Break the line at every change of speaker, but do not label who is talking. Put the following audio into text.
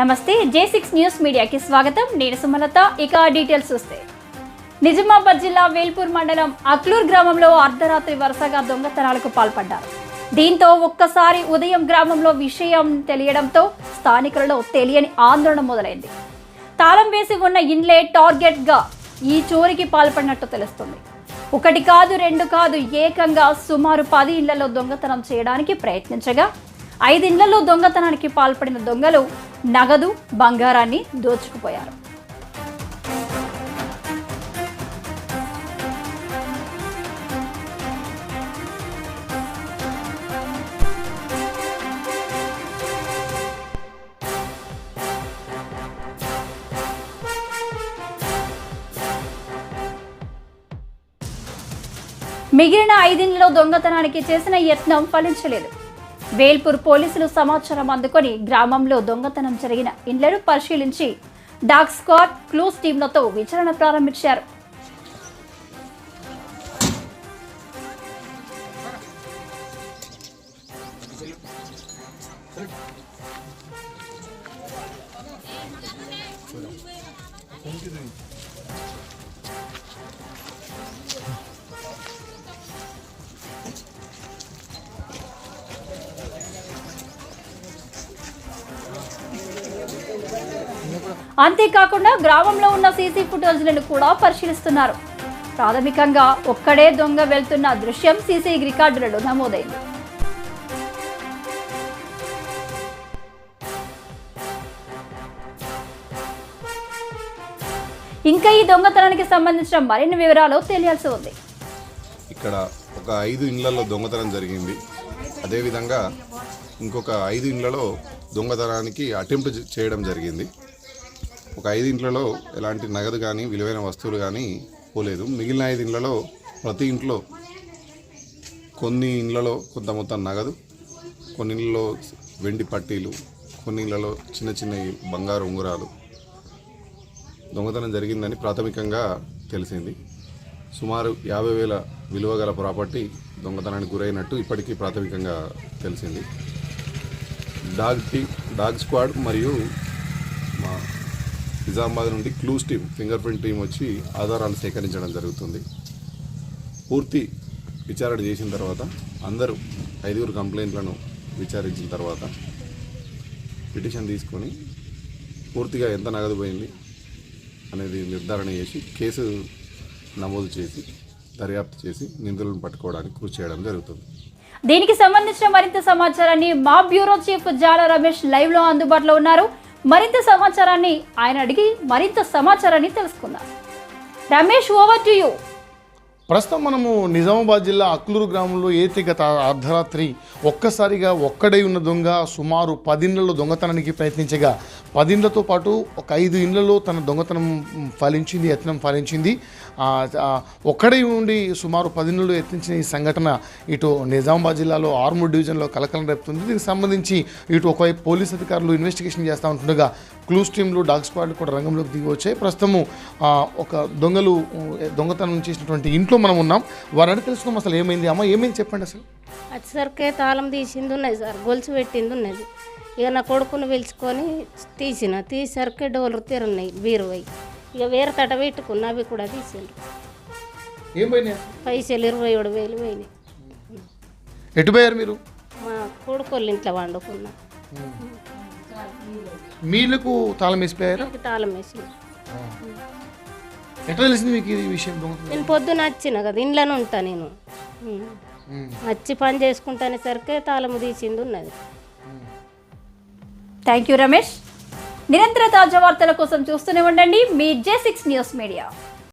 నమస్తే జే six news మీడియాకి స్వాగతం. నేను సుమలత. ఇక డీటెయిల్స్ చూస్తే. నిజామాబాద్ జిల్లా వేల్పూర్ మండలం అక్లూర్ గ్రామంలో అర్ధరాత్రి వరుసగా దొంగతనాలకు పాల్పడ్డారు. దీంతో ఒక్కసారి ఉదయం గ్రామంలో విషయం తెలియడంతో స్థానికులలో తెలియని ఆందోళన మొదలైంది. తాళం వేసి ఉన్న ఇండ్లే టార్గెట్గా ఈ చోరికి పాల్పడినట్టు తెలుస్తుంది. ఒకటి కాదు రెండు కాదు ఏకంగా సుమారు పది ఇళ్ళలో దొంగతనం చేయడానికి ప్రయత్నించగా ఐదిండ్లలో దొంగతనానికి పాల్పడిన దొంగలు నగదు బంగారాన్ని దోచుకుపోయారు. మిగిలిన ఐదిండ్లలో దొంగతనానికి చేసిన యత్నం ఫలించలేదు. వేల్పూర్ పోలీసులు సమాచారం అందుకొని గ్రామంలో దొంగతనం జరిగిన ఇండ్లను పరిశీలించి డాగ్ స్క్వాడ్ క్లూస్ టీంలతో విచారణ ప్రారంభించారు. అంతేకాకుండా గ్రామంలో ఉన్న సీసీ ఫుటేజ్లను కూడా పరిశీలిస్తున్నారు. ప్రాథమికంగా ఒక్కడే దొంగ వెళ్తున్న దృశ్యం సీసీ రికార్డులలో నమోదైంది. ఇంకా ఈ దొంగతనానికి సంబంధించిన మరిన్ని వివరాలు తెలియాల్సి ఉంది.
ఇక్కడ ఒక ఐదు ఇండ్లలో దొంగతనం జరిగింది. అదేవిధంగా ఇంకొక ఐదు ఇండ్లలో దొంగతనానికి అటెంప్ట్ చేయడం జరిగింది. ఒక ఐదింట్లలో ఎలాంటి నగదు కానీ విలువైన వస్తువులు కానీ పోలేదు. మిగిలిన ఐదింట్లలో ప్రతి ఇంట్లో కొన్ని ఇండ్లలో కొంత మొత్తం నగదు కొన్ని ఇళ్ళలో వెండి పట్టీలు కొన్ని ఇళ్ళలో చిన్న చిన్న బంగారు ఉంగరాలు. దొంగతనం జరిగిందని ప్రాథమికంగా తెలిసింది. సుమారు యాభై వేల విలువ గల ప్రాపర్టీ దొంగతనానికి గురైనట్టు ఇప్పటికీ ప్రాథమికంగా తెలిసింది. డాగ్ టీ డాగ్ స్క్వాడ్ మరియు నిజామాబాద్ నుండి clues team finger print team వచ్చి ఆధారాలు సేకరించడం జరుగుతుంది. పూర్తి విచారణ చేసిన తర్వాత అందరూ ఐదుగురు కంప్లైంట్లను విచారించిన తర్వాత పిటిషన్ తీసుకొని పూర్తిగా ఎంత నగదు పోయింది అనేది నిర్ధారణ చేసి కేసు నమోదు చేసి దర్యాప్తు చేసి నిందితులను పట్టుకోవడానికి కృషి చేయడం జరుగుతుంది.
దీనికి సంబంధించిన మరింత సమాచారాన్ని మా బ్యూరో చీఫ్ జాల రమేష్ లైవ్లో అందుబాటులో ఉన్నారు. మరింత సమాచారాన్ని ఆయన అడిగి మరింత సమాచారాన్ని తెలుసుకుందాం. రమేష్ ఓవర్ టు యూ
ప్రస్తుతం మనము నిజామాబాద్ జిల్లా అక్లూరు గ్రామంలో ఏతి గత అర్ధరాత్రి ఒక్కసారిగా ఒక్కడై ఉన్న దొంగ సుమారు పదిండ్లలో దొంగతనానికి ప్రయత్నించగా పదిండ్లతో పాటు ఒక ఐదు ఇండ్లలో తన దొంగతనం ఫలించింది యత్నం ఫలించింది. ఒక్కడై ఉండి సుమారు పదిండ్లలో యత్నించిన ఈ సంఘటన ఇటు నిజామాబాద్ జిల్లాలో ఆర్మూర్ డివిజన్లో కలకలం రేపుతుంది. దీనికి సంబంధించి ఇటు ఒకవైపు పోలీస్ అధికారులు ఇన్వెస్టిగేషన్ చేస్తూ ఉంటుండగా క్లూస్ టీంలు డాగ్ స్క్వాడ్లు కూడా రంగంలోకి దిగి వచ్చాయి ప్రస్తుతము ఒక దొంగలు దొంగతనం చేసినటువంటి ఇంట్లో మనం ఉన్నాం. వారిని తెలుసుకున్నాం అసలు ఏమైంది? అమ్మ ఏమైంది చెప్పండి అసలు?
వచ్చేసరికి తాళం తీసింది ఉన్నది సార్ గొలుసు పెట్టింది ఉన్నది. ఇక నా కొడుకుని పిలుచుకొని తీసిన తీసరికి డోలు తిరున్నాయి బీరువై ఇక వేరే తట పెట్టుకున్న అవి కూడా తీసిండ్రు.
ఏమైంది
పైసలు ఇరవై ఏడు వేలు పోయినాయి.
ఎటు పోయారు మీరు?
మా కొడుకోళ్ళ ఇంట్లో వండుకున్నా.
మీలకు తాళం వేసిపోయారు?
నాకు తాళం వేసిన.
ఎట్లా తెలిసింది మీకు ఈ విషయం దొంగతనం?
నేను పొద్దున వచ్చిన కదా ఇంట్లోనే ఉంటా నేను. వచ్చి పని చేసుకుంటానే సరికి తాళము తీసింది ఉన్నది.
థ్యాంక్ యూ రమేష్ నిరంతర తాజా వార్తల కోసం చూస్తూనే ఉండండి మీ జే సిక్స్ న్యూస్ మీడియా